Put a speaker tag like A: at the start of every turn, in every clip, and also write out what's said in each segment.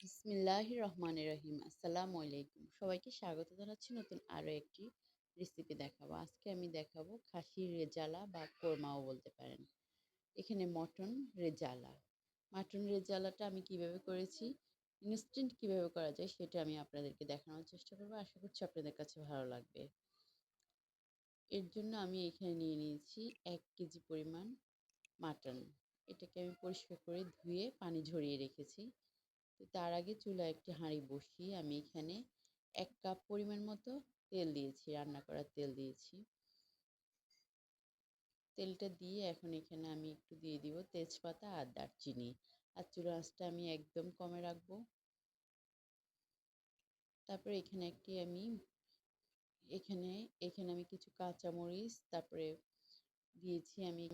A: বিসমিল্লাহির রহমানির রহিম। আসসালামু আলাইকুম। সবাইকে স্বাগত জানাচ্ছি নতুন আরও একটি রেসিপি দেখাবো। আজকে আমি দেখাবো খাসির রেজালা বা কোরমাও বলতে পারেন। এখানে মটন রেজালা। মাটন রেজালাটা আমি কীভাবে করেছি ইনস্ট্যান্ট কীভাবে করা যায় সেটা আমি আপনাদেরকে দেখানোর চেষ্টা করব। আশা করছি আপনাদের কাছে ভালো লাগবে। এর জন্য আমি এখানে নিয়ে নিয়েছি এক কেজি পরিমাণ মাটন। এটাকে আমি পরিষ্কার করে ধুয়ে পানি ঝরিয়ে রেখেছি। তো তার আগে চুলায় একটি হাঁড়ি বসিয়ে আমি এখানে এক কাপ পরিমাণ মতো তেল দিয়েছি, রান্না করার তেল দিয়েছি। তেলটা দিয়ে এখন এখানে আমি একটু দিয়ে দিব তেজপাতা আর দারচিনি। আর চুলা আঁচটা আমি একদম কমে রাখব। তারপরে এখানে একটি আমি, এখানে এখানে আমি কিছু কাঁচামরিচ, তারপরে দিয়েছি আমি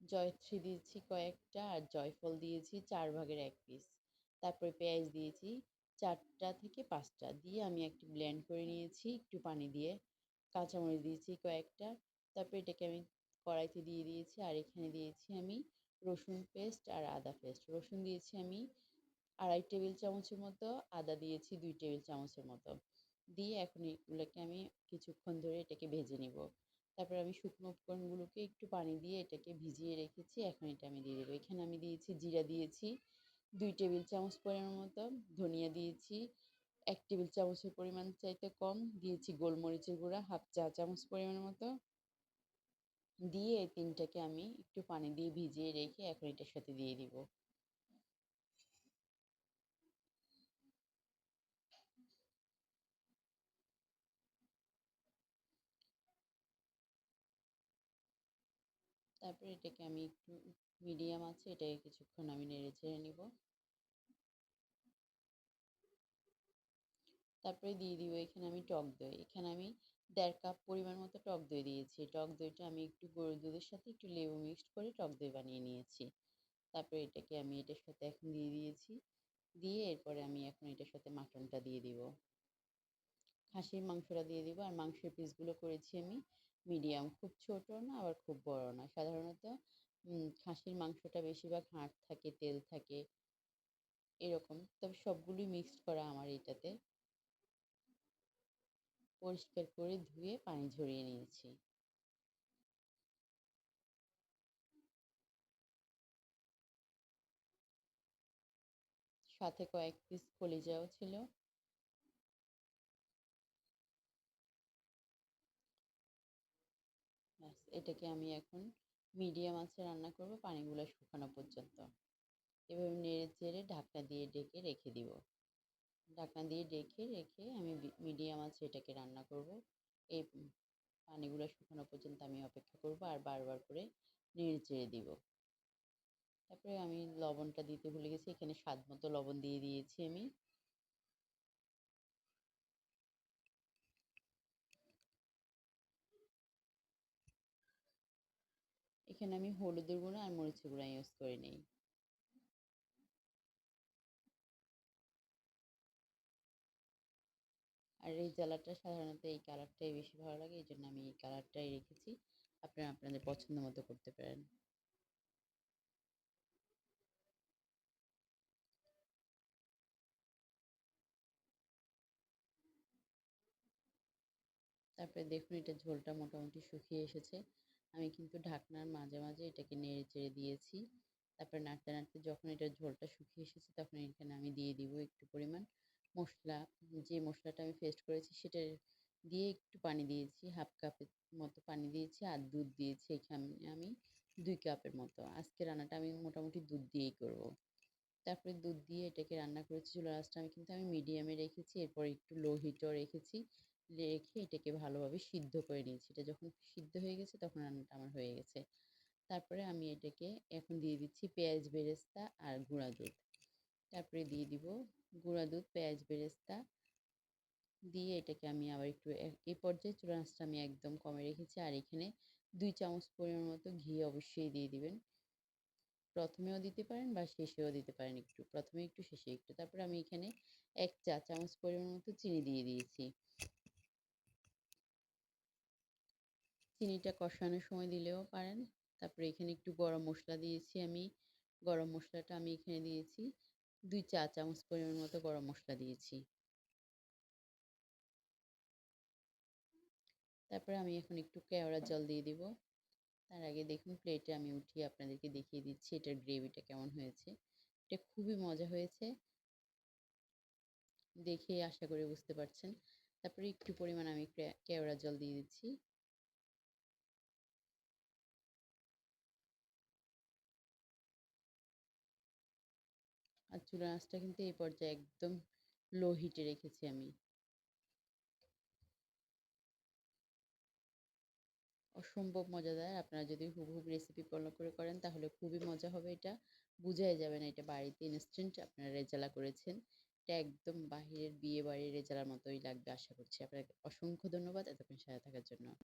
A: জয়ত্রী দিয়েছি কয়েকটা আর জয়ফল দিয়েছি চার ভাগের এক পিস তারপরে পেঁয়াজ দিয়েছি। চারটা থেকে পাঁচটা দিয়ে আমি একটু ব্লেন্ড করে নিয়েছি, একটু পানি দিয়ে। কাঁচামরিচ দিয়েছি কয়েকটা। তারপরে এটাকে আমি কড়াইতে দিয়ে দিয়েছি আর এখানে দিয়েছি আমি রসুন পেস্ট আর আদা পেস্ট। রসুন দিয়েছি আমি আড়াই টেবিল চামচের মতো, আদা দিয়েছি দুই টেবিল চামচের মতো। দিয়ে এখন এগুলোকে আমি কিছুক্ষণ ধরে এটাকে ভেজে নিব। তারপর আমি শুকনো উপকরণগুলোকে একটু পানি দিয়ে এটাকে ভিজিয়ে রেখেছি। এখন এটা আমি দিয়ে দেবো। এখানে আমি দিয়েছি জিরা দিয়েছি দুই টেবিল চামচ পরিমাণ মতো ধনিয়া দিয়েছি, এক টেবিল চামচের পরিমাণ চাইতে কম, দিয়েছি গোলমরিচের গুঁড়া, হাফ চা চামচ পরিমাণ মতো। দিয়ে তিনটাকে আমি একটু পানি দিয়ে ভিজিয়ে রেখে এখন এটার সাথে দিয়ে দিব। তারপরে এটাকে আমি একটু মিডিয়াম আছে এটাকে কিছুক্ষণ আমি নেড়ে চেড়ে নিব। তারপরে দিয়ে দিব, এখানে আমি টক দই। এখানে আমি দেড় কাপ পরিমাণ মতো টক দই দিয়েছি। টক দইটা আমি একটু গরুর দুধের সাথে একটু লেবু মিক্সড করে টক দই বানিয়ে নিয়েছি। তারপরে এটাকে আমি এটার সাথে এখন দিয়ে দিয়েছি। দিয়ে এরপরে আমি এখন এটার সাথে মাটনটা দিয়ে দিব। খাসির মাংসটা দিয়ে দিব। আর মাংসের পিসগুলো করেছি আমি মিডিয়াম। খুব ছোট না, আবার খুব বড় না। সাধারণত খাসির মাংসটা বেশিরভাগ হাড় থাকে, তেল থাকে, এরকম। তবে সবগুলোই মিক্সড করা আমার এটাতে। পরিষ্কার করে ধুয়ে পানি ঝরিয়ে নিয়েছি। সাথে কয়েক পিস কলিজাও ছিল। এটাকে আমি এখন মিডিয়াম আঁচে রান্না করব পানিগুলো শুকানো পর্যন্ত। এভাবে নেড়ে চেড়ে ঢাকনা দিয়ে ডেকে রেখে দিব। ঢাকনা দিয়ে ডেকে রেখে আমি মিডিয়াম আছে এটাকে রান্না করব। এই পানিগুলো শুকানো পর্যন্ত আমি অপেক্ষা করব আর বারবার করে নেড়ে চেড়ে দিব। তারপরে আমি লবণটা দিতে ভুলে গেছি, এখানে স্বাদ মতো লবণ দিয়ে দিয়েছি আমি। এখানে আমি হলুদের গুঁড়ো আর মরিচের গুঁড়া ইউজ করে নিই। আর এই জ্বালাটা সাধারণত এই কালারটাই বেশি ভালো লাগে, এই জন্য আমি এই কালারটাই রেখেছি। আপনারা আপনাদের পছন্দ মতো করতে পারেন। তারপরে দেখুন, এটা ঝোলটা মোটামুটি শুকিয়ে এসেছে। আমি কিন্তু ঢাকনার মাঝে মাঝে এটাকে নেড়ে চেড়ে দিয়েছি। তারপরে নাড়তে নাড়তে যখন এটা ঝোলটা শুকিয়ে এসেছে তখন এখানে আমি দিয়ে দিব একটু পরিমাণ মশলা। যে মশলাটা আমি পেস্ট করেছি সেটা দিয়ে একটু পানি দিয়েছি, হাফ কাপের মতো পানি দিয়েছি আর দুধ দিয়েছি এখানে আমি দুই কাপের মতো। আজকে রান্নাটা আমি মোটামুটি দুধ দিয়েই করব। তারপরে দুধ দিয়ে এটাকে রান্না করেছি। আঁচটা আমি কিন্তু আমি মিডিয়ামে রেখেছি, এরপর একটু লো হিটও রেখেছি। রেখে এটাকে ভালোভাবে সিদ্ধ করে নিয়েছি। এটা যখন সিদ্ধ হয়ে গেছে তখন রান্নাটা আমার হয়ে গেছে। তারপরে আমি এটাকে এখন দিয়ে দিচ্ছি পেঁয়াজ বেরেস্তা আর গুঁড়া দুধ। তারপরে দিয়ে দিব গুঁড়া দুধ, পেঁয়াজ বেরেস্তা দিয়ে এটাকে আমি আবার একটু এই পর্যায়ে চুলা আমি একদম কমে রেখেছি। আর এখানে দুই চামচ পরিমাণ মতো ঘি অবশ্যই দিয়ে দিবেন। প্রথমেও দিতে পারেন বা শেষেও দিতে পারেন একটু। প্রথমে একটু, শেষে একটু। তারপর আমি এখানে এক চা চামচ পরিমাণ মতো চিনি দিয়ে দিয়েছি। চিনিটা কষানোর সময় দিলেও পারেন। তারপরে এখানে একটু গরম মশলা দিয়েছি আমি। গরম মশলাটা আমি এখানে দিয়েছি। দুই চা চামচ পরিমাণ মতো গরম মশলা দিয়েছি। তারপরে আমি এখন একটু কেওড়া জল দিয়ে দিব। তার আগে দেখুন প্লেটে আমি উঠিয়ে আপনাদেরকে দেখিয়ে দিচ্ছি এটার গ্রেভিটা কেমন হয়েছে। এটা খুবই মজা হয়েছে। দেখে আশা করে বুঝতে পারছেন। তারপরে একটু পরিমাণ আমি কেওড়া জল দিয়ে দিচ্ছি। আর চুলা আঁচটা কিন্তু এই পর্যায়ে একদম লো হিটে রেখেছি আমি। অসম্ভব মজাদার। আপনারা যদি হুবহুব রেসিপি ফলো করে করেন, তাহলে খুবই মজা হবে এটা। বুঝাই যাবে না এটা বাড়িতে ইনস্ট্যান্ট আপনারা রেজালা করেছেন। এটা একদম বাহিরের বিয়ে বাড়ির রেজালার মতোই লাগবে, আশা করছি। আপনাকে অসংখ্য ধন্যবাদ এতক্ষণ সাথে থাকার জন্য।